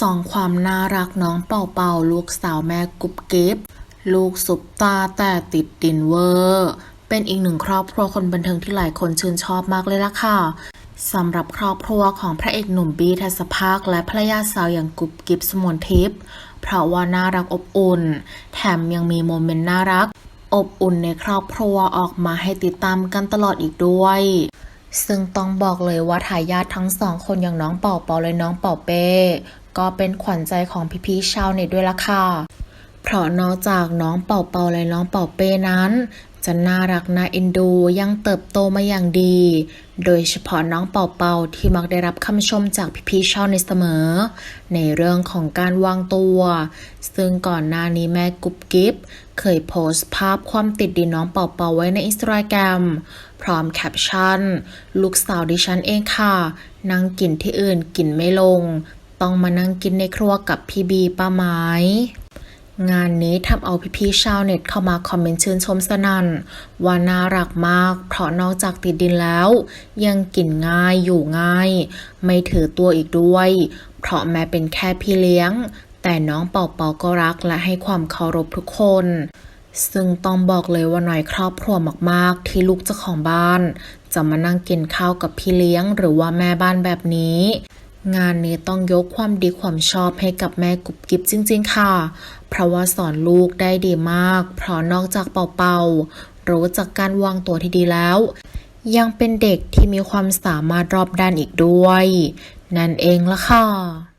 สองความน่ารักน้องเป่าเป่าลูกสาวแม่กุ๊บกิ๊บลูกสุปตาแต่ติดดินเวอร์ เป็นอีกหนึ่งครอบครัวคนบันเทิงที่หลายคนชื่นชอบมากเลยล่ะค่ะสำหรับครอบครัวของพระเอกหนุ่มบีทัศภาคและภรรยาสาวอย่างกุ๊บกิ๊บสมนทิพย์เพราะว่าน่ารักอบอุ่น แถมยังมีโมเมนต์น่ารัก อบอุ่นในครอบครัวออกมาให้ติดตามกันตลอดอีกด้วย ซึ่งต้องบอกเลยว่าทายาททั้งสองคนอย่างน้องเป่าเป่าและน้องเป่าเป้ ก็เป็นขวัญใจของพี่ๆชาวเน็ตด้วยล่ะค่ะ เพราะนอกจากน้องเป่าเป่าและน้องเป่าเป้นั้น จะน่ารักน่าเอ็นดูยังเติบโตมาอย่างดี โดยเฉพาะน้องเป่าเป่าที่มักได้รับคำชมจากพี่ๆชาวเน็ตเสมอ ในเรื่องของการวางตัว ซึ่งก่อนหน้านี้แม่กุ๊บกิ๊บเคยโพสต์ภาพความติดดินน้องเป่าเป่าไว้ในอินสตาแกรมพร้อมแคปชั่น ลูกสาวดิฉันเองค่ะ นั่งกินที่อื่นกินไม่ลง ต้องมานั่งกินในครัวกับพี่บีป้าไม้งานนี้ทำเอาพี่ๆชาวเน็ตเข้ามาคอมเมนต์ชื่นชมสนั่นว่าน่ารักมาก เพราะนอกจากติดดินแล้ว ยังกินง่ายอยู่ง่าย ไม่ถือตัวอีกด้วย เพราะแม้เป็นแค่พี่เลี้ยง แต่น้องเป่าเป่าก็รักและให้ความเคารพทุกคน ซึ่งต้องบอกเลยว่าหน่อยครอบครัวมากๆ ที่ลูกเจ้าของบ้าน จะมานั่งกินข้าวกับพี่เลี้ยงหรือว่าแม่บ้านแบบนี้ งานนี้ต้องยกความดีความชอบให้กับแม่กุบกิบจริง ๆ ค่ะ เพราะว่าสอนลูกได้ดีมาก เพราะนอกจากเป่าเป่ารู้จักการวางตัวที่ดีแล้ว ยังเป็นเด็กที่มีความสามารถรอบด้านอีกด้วย นั่นเองละค่ะ